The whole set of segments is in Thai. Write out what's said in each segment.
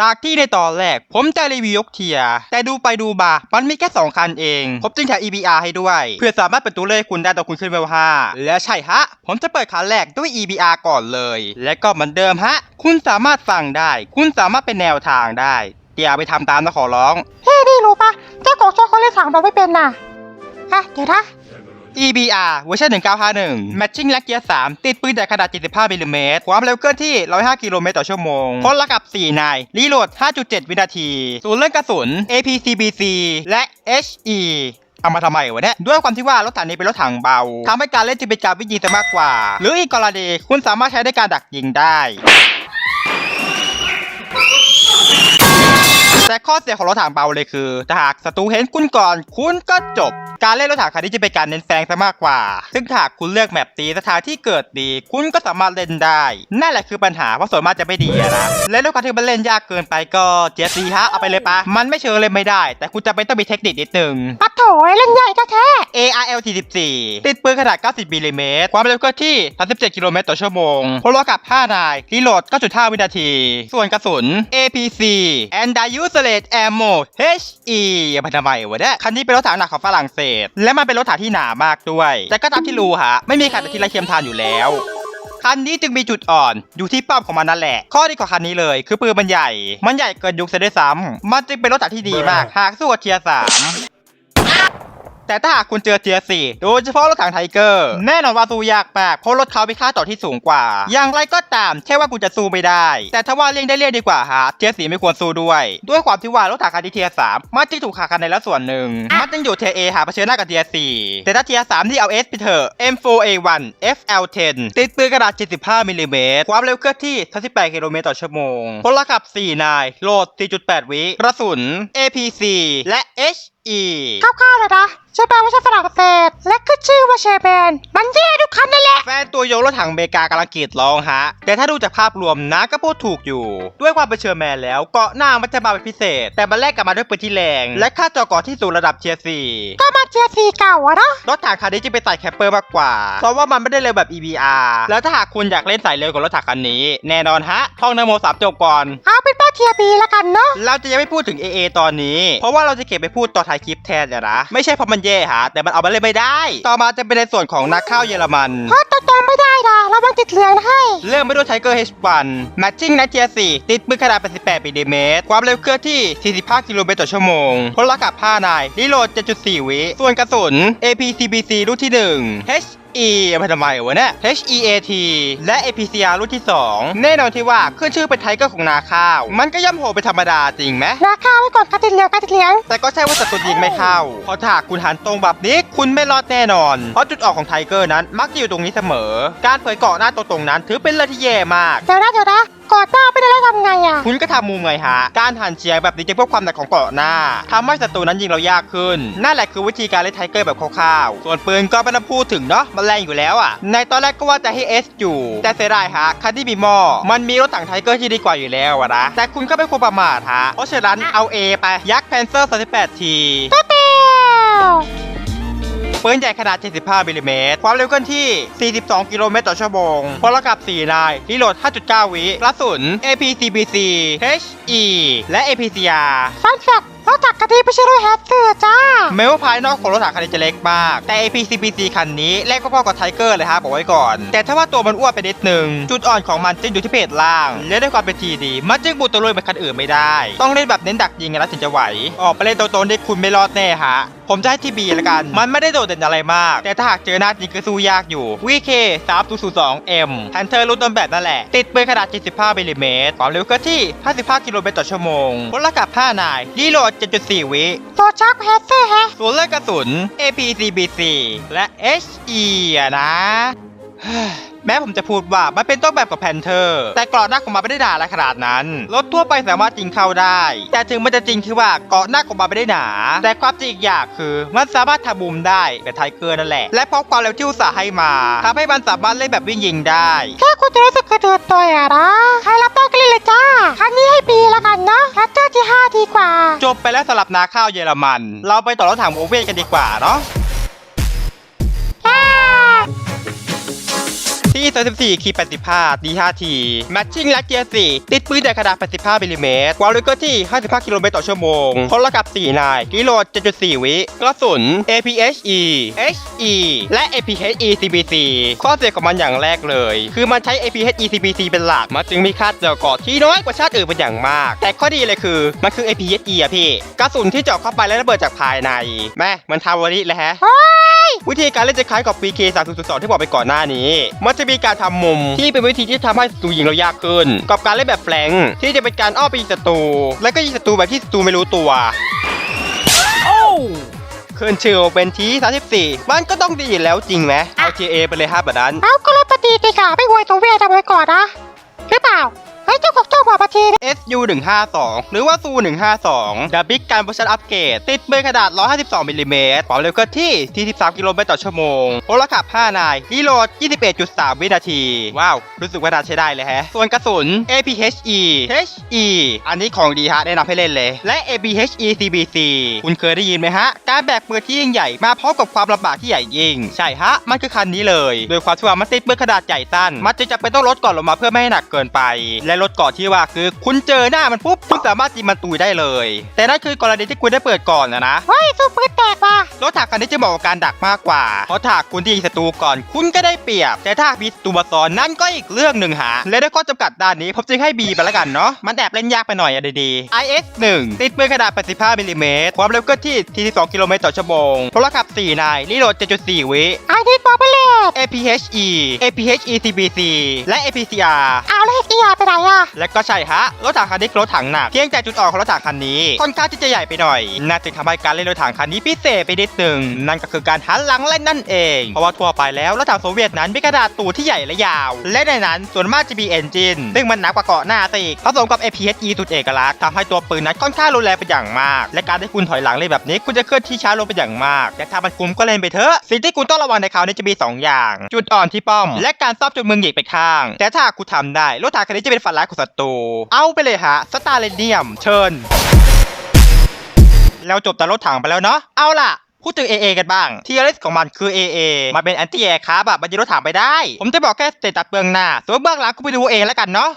จากที่ในตอนแรก ผมจะรีวิวยกเทีย แต่ดูไปดูมามันมีแค่2คันเอง ผมจึงแถม EBR ให้ด้วย เพื่อสามารถเป็นตัวเลขคุณได้ตอนคุณขึ้นเวล5และใช่ฮะ ผมจะเปิดคันแรกด้วย EBR ก่อนเลย และก็เหมือนเดิมฮะ คุณสามารถฟังได้ คุณสามารถเป็นแนวทางได้อย่าไปทำตามนะขอร้องเฮ้ยนี่รู้ปะเจ้าของช่องเขาเล่นสามเราไม่เป็นน่ะอะเดี๋ยวนะ EBR เวอร์ชัน1951 Matching และเกียร์ 3 ติดปืนใหญ่ขนาด 75มิลลิเมตรความเร็วเคลื่อนที่ 105 กิโลเมตรต่อชั่วโมงพลละกับ 4 นาย รีโหลด 5.7 วินาที ศูนย์เรื่องกระสุน APCBC และ HE เอามาทำไมวะเนี่ยด้วยความที่ว่ารถถังนี้เป็นรถถังเบาทำให้การเล่นจึงเป็นการวิ่งยิงซะมากกว่า หรืออีกกรณีคุณสามารถใช้ในการดักยิงได้ แต่ข้อเสียของรถถังเบาเลยคือถ้าหากศัตรูเห็นคุณก่อนคุณก็จบ การเล่นรถถังคันนี้จะเป็นการเน้นแซงซะมากกว่า ซึ่งถ้าหากคุณเลือกแมปตีสถานที่เกิดดี คุณก็สามารถเล่นได้ นั่นแหละคือปัญหาเพราะส่วนมากจะไม่ดีอะนะและด้วยความที่มันเล่นยากเกินไปก็เจสีฮะเอาไปเลยปะมันไม่เชิงเล่นไม่ได้ แต่คุณจะเป็นต้องมีเทคนิคนิดนึงปัดโถเล่นใหญ่แท้ ARL 44ติดปืนขนาด 90มิลลิเมตรความเร็วเคลื่อนที่ 37 กิโลเมตรต่อชั่วโมงพลกับ 5 นายรีโหลด 9.5 วินาที ส่วนกระสุน APC and d i u s e l a t e Ammo HE อย่ามาทำไมวะเนี่ยคันนี้เป็นรถถังหนักของฝรั่งเศส และมันเป็นรถถังที่หนามากด้วย แต่ก็ตามที่รู้ฮะ ไม่มีขัดต่ที่ไรเทียมทานอยู่แล้วคันนี้จึงมีจุดอ่อนอยู่ที่ป้อมของมันนั่นแหละ ข้อดีของคันนี้เลย คือปืนมันใหญ่ มันใหญ่เกินยุคเสียด้วยซ้ำมันจึงเป็นรถถังที่ดีมาก หากสู้กับเทียสาม แต่ถ้าหากคุณเจอเทียร์สี่โดยเฉพาะรถถังไทเกอร์ แน่นอนว่าสู้ยากมากเพราะรถเขามีค่าต่อที่สูงกว่า อย่างไรก็ตามแค่ว่าคุณจะสู้ไม่ได้ แต่ถ้าว่าเลี่ยงได้เลี่ยงดีกว่าฮะเทียร์สี่ไม่ควรสู้ด้วย ด้วยความที่ว่ารถถังคันที่เทียร์สามมันจึงถูกขาดคะแนนแล้วส่วนหนึ่ง มันจึงอยู่เทียร์เอหาเผชิญหน้ากับเทียร์สี่แต่ถ้าเทียร์สามที่เอาเอสไปเถอะ M4A1 FL10 ติดปืนกระดาษ 75มิลลิเมตรความเร็วเคลื่อนที่ 38กิโลเมตรต่อชั่วโมงพลขับ 4 นาย โหลด 4.8 วิกระสุน APC และ HE ๆคร่าวๆเลยนะเชฟแปลว่าใช่ฝรั่งเศสและขึ้นชื่อว่าเชฟแมนมันแย่ทุกคันนั่นแหละ แฟนตัวยงรถถังอเมริกากำลังกรีดร้องฮะ แต่ถ้าดูจากภาพรวมนะก็พูดถูกอยู่ ด้วยความเป็นเชอร์แมนแล้วเกาะหน้ามันจะมาเป็นพิเศษ แต่มันแลกกลับมาด้วยปืนที่แรง และค่าจอเกาะที่สูงระดับเทียร์สี่ก็มาเทียร์สี่เก่าอะเนาะรถถังคันนี้จะเป็นสายแคปเปอร์มากกว่า เพราะว่ามันไม่ได้เร็วแบบ EBR แล้วถ้าหากคุณอยากเล่นสายเร็วกว่ารถถังคันนี้ แน่นอนฮะท่องนโมสามจบก่อนเอาเป็น ป้าเทียร์บีแล้วกันเนาะเราจะยังไม่พูดถึง AA ตอนนี้ เพราะว่าเราจะเก็บไปพูดต่อท้ายคลิปแทนอะนะไม่ใช่เพราะมันแย่ฮะแต่มันเอามาเล่นไม่ได้ ต่อมาจะเป็นในส่วนของนักข้าวเยอรมัน เพราะตรงๆไม่ได้นะเราบังติดเหลืองให้ เรื่องไปด้วยไทเกอร์ H1 Matching ในเทียร์4ติดปืนขนาด 88มิลลิเมตรความเร็วเคลื่อนที่ 45 กิโลเมตรต่อชั่วโมงพลกับ5นายรีโหลด 7.4 วิส่วนกระสุน APCBC รุ่นที่ 1 HE มาทำไมวะเนี่ย HEAT และ APCR รุ่นที่ 2 แน่นอนที่ว่าขึ้นชื่อเป็นไทเกอร์ของนาข้าว มันก็ย่ำโหดเป็นธรรมดาจริงไหมราคาไว้ก่อนการติดเหลืองการติดเหลืองแต่ก็ใช่ว่าศัตรูยิงไม่เข้าเพราะถ้าหากคุณหันตรงแบบนี้คุณไม่รอดแน่นอน เพราะจุดออกของไทเกอร์นั้นมักจะอยู่ตรงนี้เสมอ การเผยเกาะหน้าตรงๆนั้นถือเป็นเรื่องที่แย่มากเดี๋ยวนะเดี๋ยวนะกอดหน้าไม่ได้แล้วทำไงอะคุณก็ทำมุมไงฮะ การหันเฉียงแบบนี้จะเพิ่มความหนักของเกาะหน้าทำให้ศัตรูนั้นยิงเรายากขึ้น นั่นแหละคือวิธีการเล่นไทเกอร์แบบคร่าวๆ ส่วนปืนก็ไม่ต้องพูดถึงเนาะ มันแรงอยู่แล้วอะ ในตอนแรกก็ว่าจะให้ S อยู่ แต่เสียดายฮะ คันที่มีหม้อมันมีรถถังไทเกอร์ที่ดีกว่าอยู่แล้วอะนะ แต่คุณก็ไม่ควรประมาทฮะ เพราะฉะนั้นเอา A ไป ยักษ์แพนเซอร์38ทีตัวเตียว ปืนใหญ่ขนาด 75มิลลิเมตรความเร็วเคลื่อนที่ 42 กิโลเมตรต่อชั่วโมงพลกับ 4 นายรีโหลด 5.9 วิกระสุน APCBC HE และ APCR ฟันสัก รถจักรกะทิไม่ใช่รถแฮตเตอร์จ้าแม้ว่าภายนอกของรถถังคันนี้จะเล็กมาก แต่ APCBC คันนี้เล็กพอๆกับไทเกอร์เลยฮะบอกไว้ก่อน แต่ถ้าว่าตัวมันอ้วนไปนิดนึง จุดอ่อนของมันจึงอยู่ที่เพจล่าง และด้วยความเป็นทีดี มันจึงบุตรลุยเหมือนคันอื่นไม่ได้ ต้องเล่นแบบเน้นดักยิงนะถึงจะไหว ออกไปเล่นโตๆนี่คุณไม่รอดแน่ฮะผมจะให้ที่บีละกัน มันไม่ได้โดดเด่นอะไรมาก แต่ถ้าหากเจอหน้าจริงก็สู้ยากอยู่ VK 3 0 2 M ฮันเตอร์รุ่นต้นแบบนั่นแหละ ติดปืนขนาด 75มิลลิเมตรความเร็วเคลื่อนที่ 55 กิโลเมตรต่อชั่วโมงพลกับ5นายรีโหลด7.4 วิตัวชักแฮตเตอร์แฮะส่วนเลือกกระสุน APCBC และ HE อะนะแม้ผมจะพูดว่ามันเป็นต้นแบบกับแพนเทอร์ แต่เกราะหน้าของมันไม่ได้หนาอะไรขนาดนั้น รถทั่วไปสามารถยิงเข้าได้ แต่ถึงมันจะจริงคือว่าเกราะหน้าของมันไม่ได้หนา แต่ความจริงอีกอย่างคือมันสามารถทำมุมได้แบบไทเกอร์นั่นแหละ และเพราะความเร็วที่อุตสาห์ให้มาทำให้มันสามารถเล่นแบบวิ่งยิงได้แค่ คุณจะรู้สึกกระเดือดตัวอะนะใครรับได้ก็เล่นเลยจ้า ครั้งนี้ให้ปีละกันเนาะแคตเตอร์ที่ 5 ดีกว่า จบไปแล้วสำหรับนาข้าวเยอรมัน เราไปต่อรถถังโอเว่นกันดีกว่าเนาะ ที่34ขีด85 D5T แมทชิ่งและเกียร์4ติดปืนใหญ่ขนาด85มิลลิเมตรความเร็วเคลื่อนที่ 55 กิโลเมตรต่อชั่วโมงพลกับ 4 นาย กิโล 7.4 วิกระสุน APHE HE และ APHE CBC ข้อเสียของมันอย่างแรกเลย คือมันใช้ APHE CBC เป็นหลัก มันจึงมีค่าเจาะเกาะที่น้อยกว่าชาติอื่นเป็นอย่างมาก แต่ข้อดีเลยคือ มันคือ APHE อะพี่ กระสุนที่เจาะเข้าไปแล้วระเบิดจากภายใน แม่มันทำวันนี้เลยฮะ วิธีการเล่นจะคล้ายกับ PK 3.2ที่บอกไปก่อนหน้านี้ มันจะมีการทำมุมที่เป็นวิธีที่ทำให้ศัตรูยิงเรายากขึ้น กับการเล่นแบบแฟลงที่จะเป็นการอ้อมไปยิงศัตรู แล้วก็ยิงศัตรูแบบที่ศัตรูไม่รู้ตัวขึ้นชื่อเป็นที34 มันก็ต้องดีอยู่แล้วจริงไหมเอา JA ไปเลยฮะแบบนั้น เอาก็รถปฏิกิริยาไม่อวยตัวเวียทำไว้ก่อนนะ ของเจ้าบอกมาทีนะ SU 152หรือว่า SU 152 The Big Gun Version Upgrade ติดปืนขนาด152มิลลิเมตรความเร็วเคลื่อนที่ 43 กิโลเมตรต่อชั่วโมงพลขับ 5 นายรีโหลด 21.3 วินาที ว้าว รู้สึกว่าน่าใช้ได้เลยฮะ ส่วนกระสุน APHE HE อันนี้ของดีฮะแนะนำให้เล่นเลย และ APHE CBC คุณเคยได้ยินไหมฮะ การแบกปืนที่ยิ่งใหญ่มาพร้อมกับความลำบากที่ใหญ่ยิ่ง ใช่ฮะ มันคือคันนี้เลย โดยความที่ว่ามันติดปืนขนาดใหญ่สั้น มันจึงจำเป็นต้องลดก่อนลงมาเพื่อไม่ให้หนักเกินไป และลดก่อนที่ว่าคือคุณเจอหน้ามันปุ๊บคุณสามารถยิงมันตุยได้เลย แต่นั่นคือกรณีที่คุณได้เปิดก่อนนะนะเฮ้ยสู้ปืนแตกว่ะรถถักคันนี้จะเหมาะกับการดักมากกว่า เพราะถ้าคุณยิงศัตรูก่อน คุณก็ได้เปรียบ แต่ถ้ามีศัตรูมาซ้อนนั่นก็อีกเรื่องหนึ่งหาและด้วยข้อจำกัดด้านนี้ผมจึงให้ B ไปแล้วกันเนาะมันแอบเล่นยากไปหน่อยอะดีๆ IS 1ติดปืนขนาด 85มิลลิเมตรความเร็วเคลื่อนที่ 42 กิโลเมตรต่อชั่วโมงพลขับ 4 นายรีโหลด 7.4 วิไอ้นี่ บอกไปเลย APHE APHE CBC และ APCR เอาแล้วเอียไปไหนอะ และก็ใช่ฮะ รถถังคันนี้คือรถถังหนัก เพียงแต่จุดอ่อนของรถถังคันนี้ ค่อนข้างที่จะใหญ่ไปหน่อยน่าจึงทำให้การเล่นรถถังคันนี้พิเศษไปนิดหนึ่งนั่นก็คือการหันหลังเล่นนั่นเอง เพราะว่าทั่วไปแล้วรถถังโซเวียตนั้นมีกระดาษตูดที่ใหญ่และยาว และในนั้นส่วนมากจะมีเอนจินซึ่งมันหนักกว่าเกาะหน้าซะอีกผสมกับ APHE สุดเอกลักษณ์ทำให้ตัวปืนนั้นค่อนข้างรุนแรงเป็นอย่างมาก และการที่คุณถอยหลังเล่นแบบนี้คุณจะเคลื่อนที่ช้าลงเป็นอย่างมากแต่ถ้ามันคุมก็เล่นไปเถอะสิ่งที่คุณต้องระวังในคราวนี้จะมีสองอย่าง จุดอ่อนที่ป้อม และการซ่อมจนมึงหยิกไปข้าง แต่ถ้าคุณทำได้รถถังคันนี้จะเป็นฝันร้ายของศัตรูเอาไปเลยฮะสตาร์เลเนียม เชิญแล้วจบแต่รถถังไปแล้วเนาะเอาล่ะพูดถึง AA กันบ้าง ทีเอสของมันคือ AA มาเป็นแอนตี้แอร์ครับแบบมันยิงรถถังไปได้ ผมจะบอกแค่สเตตัสเบื้องหน้า ส่วนเบื้องหลังคุณไปดูเองแล้วกันเนาะ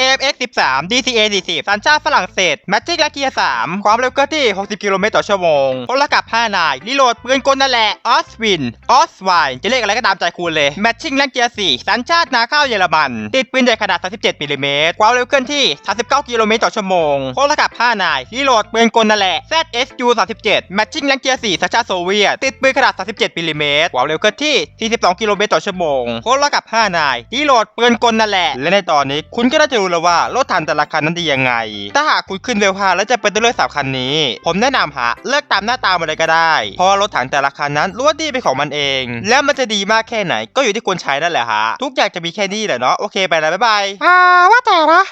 AFX 13 DCA 40สัญชาติฝรั่งเศสแมทริกและเกียร์3ความเร็วเคลื่อนที่ 60 กิโลเมตรต่อชั่วโมงพลกับ5นายรีโหลดปืนกลนั่นแหละออสวินออสไวน์จะเรียกอะไรก็ตามใจคุณเลยแมทชิ่งและเกียร์4สัญชาตินาข้าวเยอรมัน ติดปืนใหญ่ขนาด 37มิลลิเมตรความเร็วเคลื่อนที่ 39 กิโลเมตรต่อชั่วโมงพลกับ5นายรีโหลดปืนกลนั่นแหละ ZSU 37แมทชิ่งและเกียร์4สัญชาติโซเวียตติดปืนขนาด 37มิลลิเมตรความเร็วเคลื่อนที่ 42 กิโลเมตรต่อชั่วโมงพลกับ5นายรีโหลดปืนกลนั่นแหละและในตอนนี้คุณก็น่าจะรู้แล้วว่ารถถังแต่ละคันนั้นดียังไง ถ้าหากคุณขึ้นเวลาแล้วจะเป็นตัวเลือกสามคันนี้ ผมแนะนำหาเลือกตามหน้าตามาเลยก็ได้ เพราะว่ารถถังแต่ละคันนั้นล้วนดีเป็นของมันเอง แล้วมันจะดีมากแค่ไหนก็อยู่ที่คนใช้นั่นแหละฮะทุกอย่างจะมีแค่นี้แหละเนาะโอเคไปแล้วบ๊ายบายอ่าว่าแต่นะ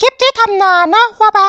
คลิปที่ทำนานนะว่าไป